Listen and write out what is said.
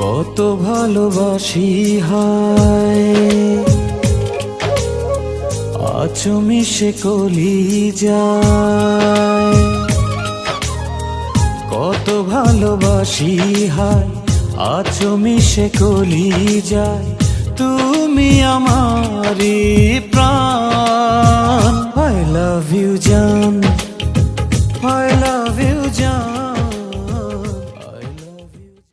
কত ভালোবাসি হায়। আচমি সে কলি যায় কত ভালোবাসি হায় আচমি সে কলি যায় তুমি আমারই প্রাণ। আই লাভ ইউ জান।